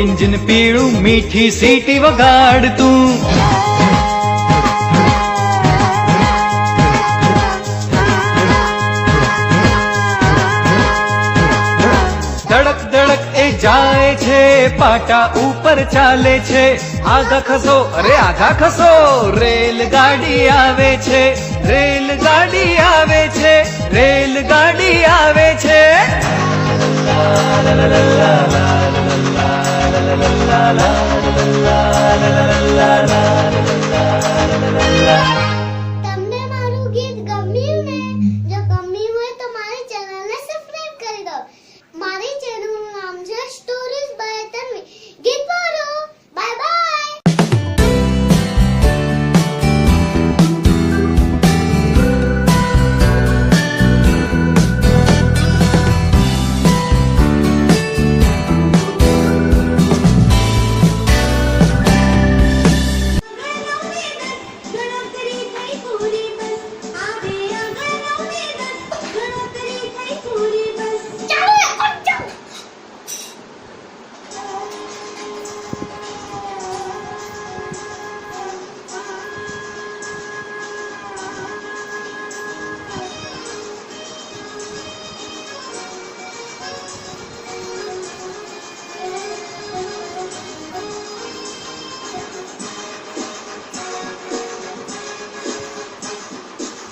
Engine પીળું, મીઠી city વગાડતું. ધડક ધડક એ જાય છે, પાટા ઉપર ચાલે છે. આગા ખસો, અરે આગા ખસો, રેલગાડી આવે છે. રેલગાડી આવે છે, રેલગાડી આવે છે. la la la la